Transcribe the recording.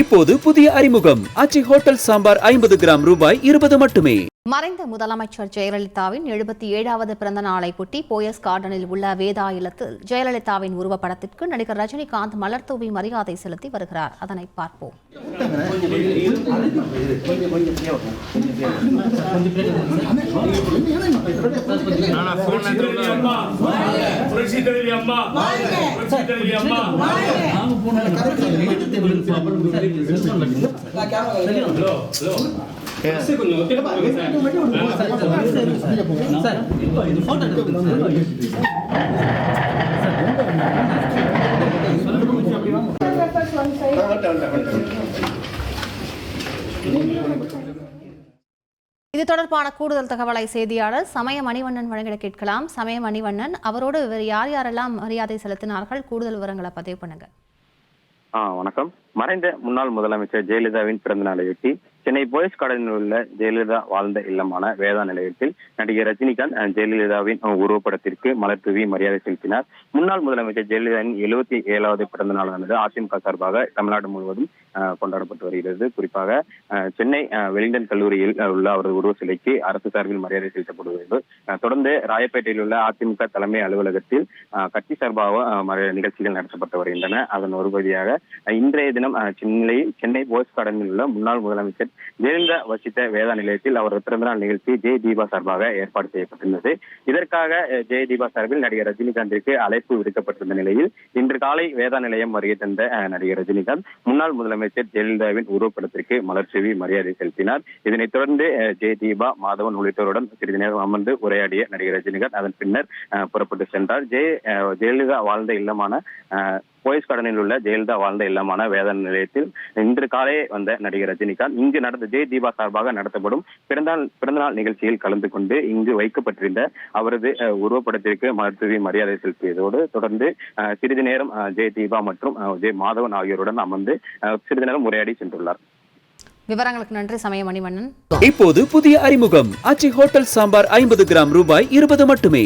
இப்போது புதிய அறிமுகம். அச்சி ஹோட்டல் சாம்பார் ஐம்பது கிராம் ரூபாய் இருபது மட்டுமே. மறைந்த முதலமைச்சர் ஜெயலலிதாவின் எழுபத்தி ஏழாவது பிறந்த நாளையொட்டி போயஸ் கார்டனில் உள்ள வேதா இல்லத்தில் ஜெயலலிதாவின் உருவப்படத்திற்கு நடிகர் ரஜினிகாந்த் மலர் தூவி மரியாதை செலுத்தி வருகிறார். அதனை பார்ப்போம். அம்மா புரட்சி தலைவி அம்மா. புரட்சி தலைவி அம்மா. இது தொடர்பான கூடுதல் தகவலை செய்தியாளர் சமய மணிவண்ணன் வழங்கிட கேட்கலாம். சமய மணிவண்ணன் அவரோடு வேறு யார் யாரெல்லாம் மரியாதை செலுத்தினார்கள்? கூடுதல் விவரங்களை பதிவு பண்ணுங்க. வணக்கம். மறைந்த முன்னாள் முதலமைச்சர் ஜெயலலிதாவின் பிறந்த நாளையொட்டி சென்னை போயஸ் கார்டனில் உள்ள ஜெயலலிதா வாழ்ந்த இல்லமான வேதா நிலையத்தில் நடிகர் ரஜினிகாந்த் ஜெயலலிதாவின் உருவப்படத்திற்கு மலர் தூவி மரியாதை செலுத்தினார். முன்னாள் முதலமைச்சர் ஜெயலலிதாவின் எழுபத்தி ஏழாவது பிறந்த நாளானது அதிமுக சார்பாக தமிழ்நாடு முழுவதும் கொண்டாடப்பட்டு வருகிறது. குறிப்பாக சென்னை வெலிங்டன் கல்லூரியில் உள்ள அவரது உருவ சிலைக்கு அரசு சார்பில் மரியாதை செலுத்தப்படுகிறது. தொடர்ந்து ராயப்பேட்டையில் உள்ள அதிமுக தலைமை அலுவலகத்தில் கட்சி சார்பாக நிகழ்ச்சிகள் நடத்தப்பட்டு வருகின்றன. அதன் ஒரு பகுதியாக இன்றைய தினம் அஹ், சென்னையில் சென்னை போஸ் கார்டனில் உள்ள முன்னாள் முதலமைச்சர் ஜெயலலிதா வசித்த வேதா நிலையத்தில் அவரது பிறந்தநாள் நிகழ்ச்சி ஜெய் தீபா சார்பாக ஏற்பாடு செய்யப்பட்டிருந்தது. இதற்காக ஜெய தீபா சார்பில் நடிகர் ரஜினிகாந்திற்கு அழைப்பு விடுக்கப்பட்டிருந்த நிலையில் இன்று காலை வேதா நிலையம் வருகை தந்த நடிகர் ரஜினிகாந்த் முன்னாள் முதலமைச்சர் ஜெயலலிதாவின் உருவப்படத்திற்கு மலர் மரியாதை செலுத்தினார். இதனைத் தொடர்ந்து ஜெய தீபா மாதவன் உள்ளிட்டோருடன் சிறிது நேரம் அமர்ந்து உரையாடிய நடிகர் ரஜினிகாந்த் அதன் பின்னர் அஹ், புறப்பட்டு சென்றார். ஜெய அஹ், ஜெயலலிதா வாழ்ந்த இல்லமான அஹ், போயஸ் கார்டனில் உள்ள ஜெயலலிதா வாழ்ந்த இல்லமான வேதன நிலையத்தில் இன்று காலை வந்த நடிகர் ரஜினிகாந்த் இங்கு நடந்த ஜெய் தீபா சார்பாக நடத்தப்படும் பிறந்தநாள் பிறந்தநாள் நிகழ்ச்சியில் கலந்து கொண்டு இங்கு வைக்கப்பட்டிருந்த அவரது உருவப்படத்திற்கு மருத்துவ மரியாதை செலுத்தியதோடு தொடர்ந்து அஹ், சிறிது நேரம் ஜெய் தீபா மற்றும் ஜெய் மாதவன் ஆகியோருடன் அமர்ந்து சிறிது நேரம் உரையாடி சென்றுள்ளார். விவரங்களுக்கு நன்றி. சமய மணிவண்ணன் இப்போது புதிய அறிமுகம். அச்சி ஹோட்டல் சாம்பார் ஐம்பது கிராம் ரூபாய் இருபது மட்டுமே.